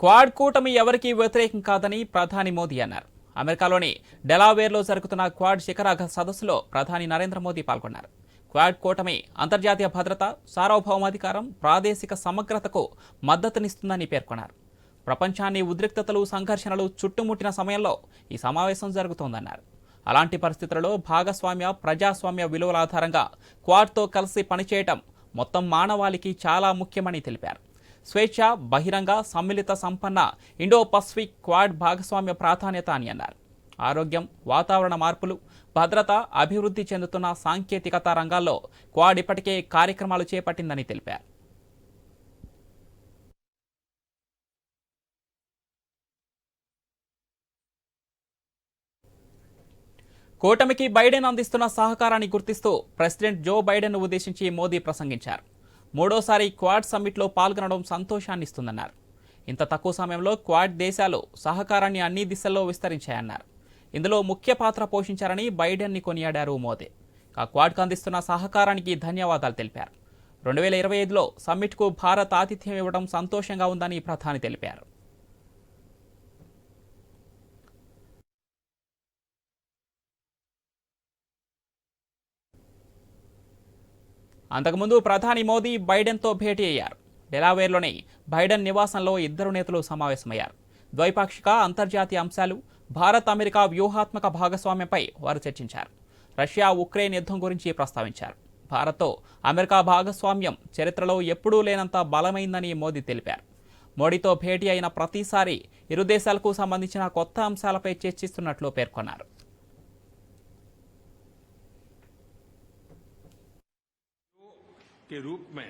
Quad కూటమి ఎవరికీ వ్యతిరేకం కాదని ప్రధాని మోదీ అన్నారు. అమెరికాలోని డెలావేర్లో జరుగుతున్న క్వాడ్ శిఖరాఘ సదస్సులో ప్రధాని నరేంద్ర మోదీ పాల్గొన్నారు. క్వాడ్ కూటమి అంతర్జాతీయ భద్రత సార్వభౌమాధికారం ప్రాదేశిక సమగ్రతకు మద్దతునిస్తుందని పేర్కొన్నారు. ప్రపంచాన్ని ఉద్రిక్తతలు సంఘర్షణలు చుట్టుముట్టిన సమయంలో ఈ సమావేశం జరుగుతోందన్నారు. అలాంటి పరిస్థితులలో భాగస్వామ్య ప్రజాస్వామ్య విలువల ఆధారంగా క్వాడ్తో కలిసి పనిచేయటం మొత్తం మానవాళికి చాలా ముఖ్యమని తెలిపారు. స్వేచ్ఛ బహిరంగ సమ్మిళిత సంపన్న ఇండో పసిఫిక్ క్వాడ్ భాగస్వామ్య ప్రాధాన్యత అని అన్నారు. ఆరోగ్యం వాతావరణ మార్పులు భద్రత అభివృద్ధి చెందుతున్న సాంకేతికత రంగాల్లో క్వాడ్ ఇప్పటికే కార్యక్రమాలు చేపట్టిందని తెలిపారు. కూటమికి బైడెన్ అందిస్తున్న సహకారాన్ని గుర్తిస్తూ ప్రెసిడెంట్ జో బైడెన్ ఉద్దేశించి మోదీ ప్రసంగించారు. మూడోసారి క్వాడ్ సమ్మిట్లో పాల్గొనడం సంతోషాన్నిస్తుందన్నారు. ఇంత తక్కువ సమయంలో క్వాడ్ దేశాలు సహకారాన్ని అన్ని దిశల్లో విస్తరించాయన్నారు. ఇందులో ముఖ్య పాత్ర పోషించారని బైడెన్ని కొనియాడారు మోదీ. ఆ క్వాడ్కు అందిస్తున్న సహకారానికి ధన్యవాదాలు తెలిపారు. రెండు వేల ఇరవై ఐదులో సమ్మిట్కు భారత్ ఆతిథ్యం ఇవ్వడం సంతోషంగా ఉందని ప్రధాని తెలిపారు. అంతకుముందు ప్రధాని మోదీ బైడెన్తో భేటీ అయ్యారు. డెలావేర్లోని బైడెన్ నివాసంలో ఇద్దరు నేతలు సమావేశమయ్యారు. ద్వైపాక్షిక అంతర్జాతీయ అంశాలు భారత్ అమెరికా వ్యూహాత్మక భాగస్వామ్యంపై వారు చర్చించారు. రష్యా ఉక్రెయిన్ యుద్ధం గురించి ప్రస్తావించారు. భారత్తో అమెరికా భాగస్వామ్యం చరిత్రలో ఎప్పుడూ లేనంత బలమైందని మోదీ తెలిపారు. మోడీతో భేటీ అయిన ప్రతిసారి ఇరు దేశాలకు సంబంధించిన కొత్త అంశాలపై చర్చిస్తున్నట్లు పేర్కొన్నారు. के रूप में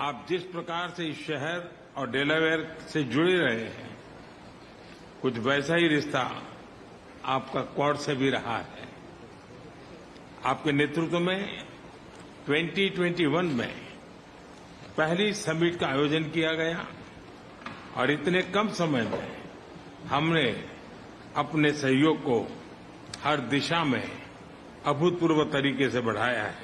आप जिस प्रकार से इस शहर और डेलावेयर से जुड़े रहे हैं, कुछ वैसा ही रिश्ता आपका क्वाड से भी रहा है। आपके नेतृत्व में 2021 में पहली समिट का आयोजन किया गया और इतने कम समय में हमने अपने सहयोग को हर दिशा में अभूतपूर्व तरीके से बढ़ाया है।